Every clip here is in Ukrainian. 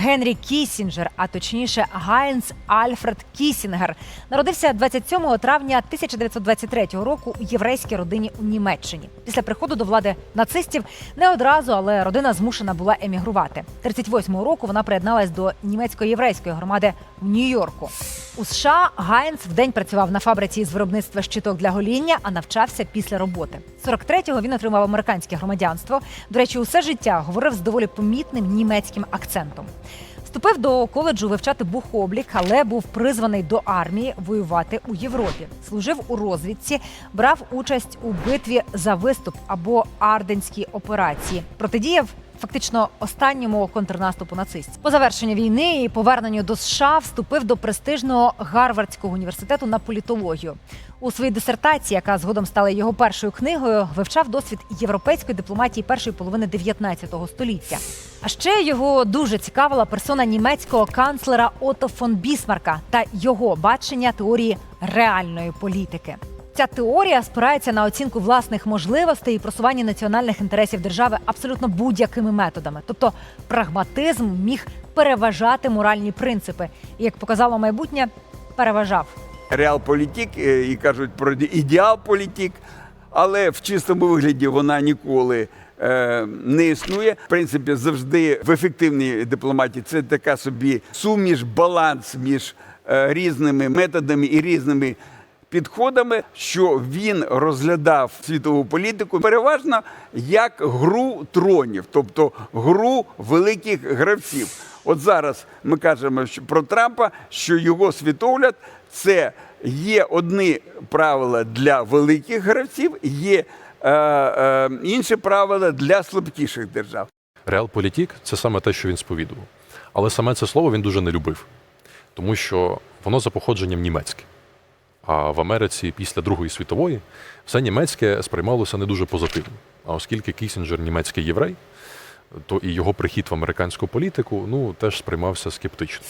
Генрі Кісінджер, а точніше Гайнц Альфред Кісінгер, народився 27 травня 1923 року у єврейській родині у Німеччині. Після приходу до влади нацистів не одразу, але родина змушена була емігрувати. 38-го року вона приєдналась до німецько-єврейської громади в Нью-Йорку. У США Гайнц вдень працював на фабриці з виробництва щиток для гоління, а навчався після роботи. 43-го він отримав американське громадянство. До речі, усе життя говорив з доволі помітним німецьким акцентом. Вступив до коледжу вивчати бухоблік, але був призваний до армії воювати у Європі. Служив у розвідці, брав участь у битві за виступ або арденській операції. Протидіяв фактично останньому контрнаступу нацистів. По завершенню війни і поверненню до США вступив до престижного Гарвардського університету на політологію. У своїй дисертації, яка згодом стала його першою книгою, вивчав досвід європейської дипломатії першої половини 19 століття. А ще його дуже цікавила персона німецького канцлера Ото фон Бісмарка та його бачення теорії реальної політики. Ця теорія спирається на оцінку власних можливостей і просування національних інтересів держави абсолютно будь-якими методами. Тобто прагматизм міг переважати моральні принципи, і як показало майбутнє, переважав. реалполітік е, і кажуть про ідеал політік, але в чистому вигляді вона ніколи е, не існує. В принципі, завжди в ефективній дипломатії це така собі суміш, баланс між е, різними методами і різними. Підходами, що він розглядав світову політику переважно як гру тронів, тобто гру великих гравців. От зараз ми кажемо про Трампа, що його світогляд це є одні правила для великих гравців, є е, е, інші правила для слабкіших держав. Реалполітік це саме те, що він сповідував. Але саме це слово він дуже не любив, тому що воно за походженням німецьке. А в Америці після Другої світової все німецьке сприймалося не дуже позитивно. А оскільки Кісінджер німецький єврей, то і його прихід в американську політику ну теж сприймався скептично.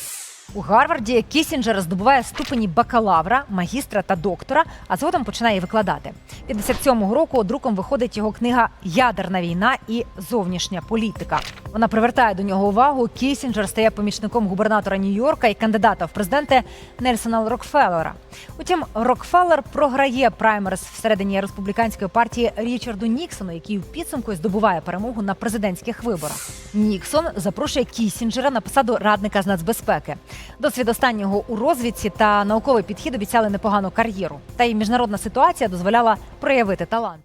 У Гарварді Кісінджер здобуває ступені бакалавра, магістра та доктора, а згодом починає викладати. 57-го року друком виходить його книга Ядерна війна і зовнішня політика. Вона привертає до нього увагу. Кісінджер стає помічником губернатора Нью-Йорка і кандидата в президенти Нельсона Рокфеллера. Утім, Рокфеллер програє праймерс всередині республіканської партії Річарду Ніксону, який у підсумку здобуває перемогу на президентських виборах. Ніксон запрошує Кісінджера на посаду радника з нацбезпеки. Досвід останнього у розвідці та науковий підхід обіцяли непогану кар'єру. Та й міжнародна ситуація дозволяла проявити талант.